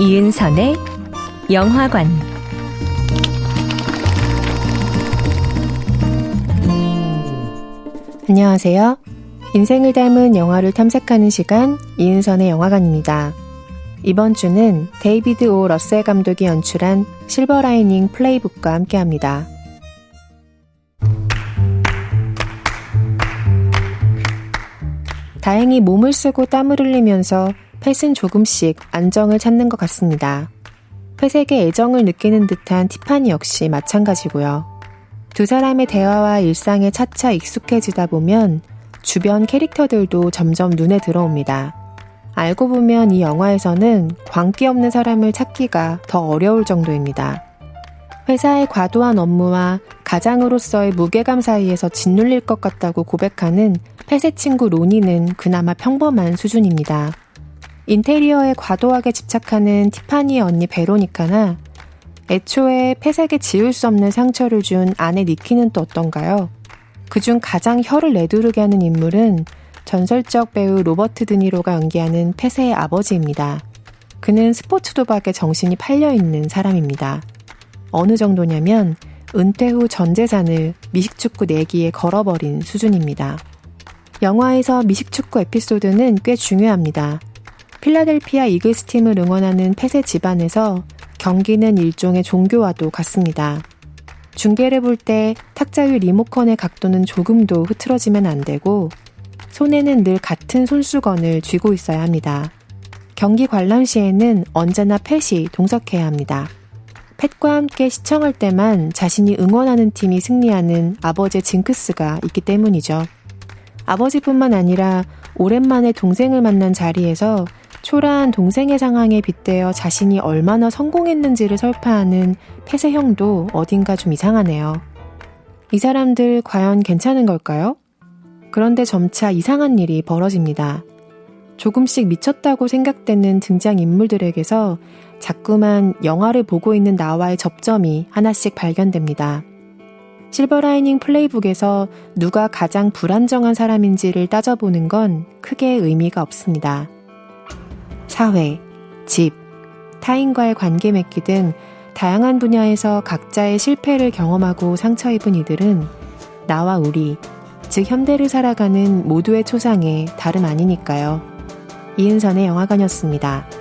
이은선의 영화관, 안녕하세요. 인생을 닮은 영화를 탐색하는 시간 이은선의 영화관입니다. 이번 주는 데이비드 오 러셀 감독이 연출한 실버 라이닝 플레이북과 함께합니다. 다행히 몸을 쓰고 땀을 흘리면서 펫은 조금씩 안정을 찾는 것 같습니다. 펫에게 애정을 느끼는 듯한 티파니 역시 마찬가지고요. 두 사람의 대화와 일상에 차차 익숙해지다 보면 주변 캐릭터들도 점점 눈에 들어옵니다. 알고 보면 이 영화에서는 광기 없는 사람을 찾기가 더 어려울 정도입니다. 회사의 과도한 업무와 가장으로서의 무게감 사이에서 짓눌릴 것 같다고 고백하는 펫의 친구 로니는 그나마 평범한 수준입니다. 인테리어에 과도하게 집착하는 티파니의 언니 베로니카나 애초에 펫에게 지울 수 없는 상처를 준 아내 니키는 또 어떤가요? 그중 가장 혀를 내두르게 하는 인물은 전설적 배우 로버트 드니로가 연기하는 펫의 아버지입니다. 그는 스포츠 도박에 정신이 팔려있는 사람입니다. 어느 정도냐면 은퇴 후 전 재산을 미식축구 내기에 걸어버린 수준입니다. 영화에서 미식축구 에피소드는 꽤 중요합니다. 필라델피아 이글스 팀을 응원하는 펫의 집안에서 경기는 일종의 종교와도 같습니다. 중계를 볼 때 탁자 위 리모컨의 각도는 조금도 흐트러지면 안 되고 손에는 늘 같은 손수건을 쥐고 있어야 합니다. 경기 관람 시에는 언제나 펫이 동석해야 합니다. 펫과 함께 시청할 때만 자신이 응원하는 팀이 승리하는 아버지의 징크스가 있기 때문이죠. 아버지뿐만 아니라 오랜만에 동생을 만난 자리에서 초라한 동생의 상황에 빗대어 자신이 얼마나 성공했는지를 설파하는 폐쇄 형도 어딘가 좀 이상하네요. 이 사람들 과연 괜찮은 걸까요? 그런데 점차 이상한 일이 벌어집니다. 조금씩 미쳤다고 생각되는 등장인물들에게서 자꾸만 영화를 보고 있는 나와의 접점이 하나씩 발견됩니다. 실버라이닝 플레이북에서 누가 가장 불안정한 사람인지를 따져보는 건 크게 의미가 없습니다. 사회, 집, 타인과의 관계 맺기 등 다양한 분야에서 각자의 실패를 경험하고 상처 입은 이들은 나와 우리, 즉 현대를 살아가는 모두의 초상에 다름 아니니까요. 이은선의 영화관이었습니다.